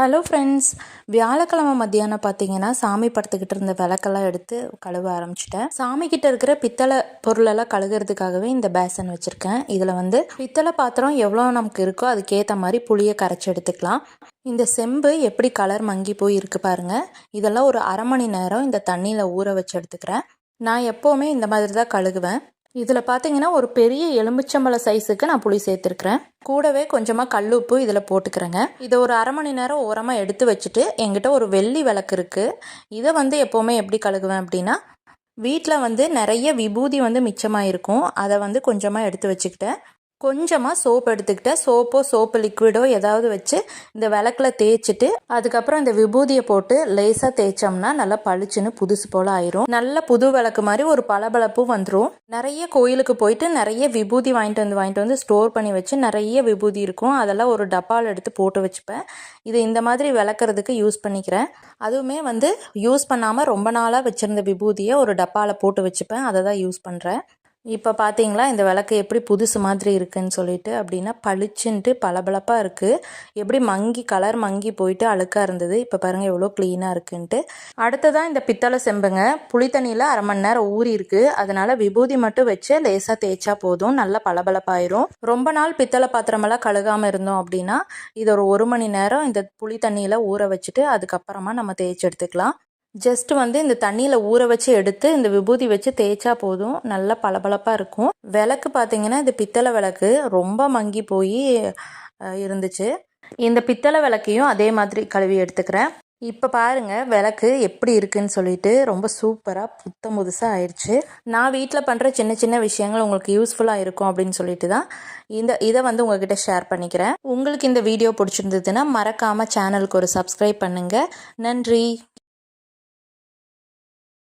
Hello friends வியாழக்கிழமை மத்தியானம் பார்த்தீங்கன்னா சாமி படுத்துக்கிட்டு இருந்த விளக்கெல்லாம் எடுத்து கழுவ ஆரம்பிச்சிட்டேன். சாமி கிட்ட இருக்கிற பித்தளை பொருளெல்லாம் கழுகுறதுக்காகவே இந்த பேசன் வச்சுருக்கேன். இதில் வந்து பித்தளை பாத்திரம் எவ்வளோ நமக்கு இருக்கோ அதுக்கேற்ற மாதிரி புளியை கரைச்சி எடுத்துக்கலாம். இந்த செம்பு எப்படி கலர் மங்கி போய் இருக்கு பாருங்க. இதெல்லாம் ஒரு அரை மணி நேரம் இந்த தண்ணியில் ஊற வச்சு எடுத்துக்கிறேன். நான் எப்போவுமே இந்த மாதிரி தான் கழுகுவேன். இதில் பார்த்தீங்கன்னா ஒரு பெரிய எலுமிச்சம்பழ சைஸுக்கு நான் புளி சேர்த்துருக்குறேன். கூடவே கொஞ்சமாக கல்லுப்பு இதில் போட்டுக்கிறேங்க. இதை ஒரு அரை மணி நேரம் ஓரமாக எடுத்து வச்சுட்டு எங்கிட்ட ஒரு வெள்ளி விளக்கு இருக்குது இதை வந்து எப்போவுமே எப்படி கழுகுவேன் அப்படின்னா வீட்டில் வந்து நிறைய விபூதி வந்து மிச்சமாக இருக்கும் அதை வந்து கொஞ்சமாக எடுத்து வச்சுக்கிட்டேன். கொஞ்சமாக சோப் எடுத்துக்கிட்டால் சோப்போ சோப்பு லிக்விடோ ஏதாவது வச்சு இந்த விளக்கில் தேய்ச்சிட்டு அதுக்கப்புறம் இந்த விபூதியை போட்டு லேசாக தேய்ச்சோம்னா நல்லா பளிச்சுன்னு புதுசு போல் ஆயிரும். நல்ல புது விளக்கு மாதிரி ஒரு பளபளப்பும் வந்துடும் நிறைய கோயிலுக்கு போயிட்டு நிறைய விபூதி வாங்கிட்டு வந்து வாங்கிட்டு வந்து ஸ்டோர் பண்ணி வச்சு நிறைய விபூதி இருக்கும். அதெல்லாம் ஒரு டப்பாவில் எடுத்து போட்டு வச்சுப்பேன். இது இந்த மாதிரி விளக்குறதுக்கு யூஸ் பண்ணிக்கிறேன். அதுவுமே வந்து யூஸ் பண்ணாமல் ரொம்ப நாளாக வச்சுருந்த விபூதியை ஒரு டப்பாவில் போட்டு வச்சுப்பேன். அதை தான் யூஸ் பண்ணுறேன் இப்போ பார்த்தீங்களா இந்த விளக்கு எப்படி புதுசு மாதிரி இருக்குன்னு சொல்லிட்டு அப்படின்னா பளிச்சுன்ட்டு பளபளப்பாக இருக்குது எப்படி மங்கி கலர் மங்கி போயிட்டு அழுக்காக இருந்தது இப்போ பாருங்கள் எவ்வளோ க்ளீனாக இருக்குன்ட்டு. அடுத்ததான் இந்த பித்தளை செம்புங்க. புளி தண்ணியில் அரை மணி நேரம் ஊறி இருக்குது அதனால் விபூதி மட்டும் வச்சு லேசாக தேய்ச்சா போதும் நல்லா பளபளப்பாயிரும். ரொம்ப நாள் பித்தளை பாத்திரமெல்லாம் கழுகாமல் இருந்தோம் அப்படின்னா இது ஒரு ஒரு மணி நேரம் இந்த புளி தண்ணியில் ஊற வச்சுட்டு அதுக்கப்புறமா நம்ம தேய்ச்சி எடுத்துக்கலாம். ஜஸ்ட் வந்து இந்த தண்ணியில் ஊற வச்சு எடுத்து இந்த விபூதி வச்சு தேய்ச்சா போதும். நல்லா பளபளப்பாக இருக்கும். விளக்கு பார்த்தீங்கன்னா இது பித்தளை விளக்கு ரொம்ப மங்கி போய் இருந்துச்சு. இந்த பித்தளை விளக்கையும் அதே மாதிரி கழுவி எடுத்துக்கிறேன். இப்போ பாருங்க விளக்கு எப்படி இருக்குன்னு சொல்லிட்டு ரொம்ப சூப்பராக புத்தம் புதுசாக ஆயிடுச்சு நான் வீட்டில் பண்ணுற சின்ன சின்ன விஷயங்கள் உங்களுக்கு யூஸ்ஃபுல்லாக இருக்கும் அப்படின்னு சொல்லிட்டு தான் இந்த இதை வந்து உங்ககிட்ட ஷேர் பண்ணிக்கிறேன். உங்களுக்கு இந்த வீடியோ பிடிச்சிருந்ததுன்னா மறக்காமல் சேனலுக்கு ஒரு சப்ஸ்கிரைப் பண்ணுங்கள் நன்றி.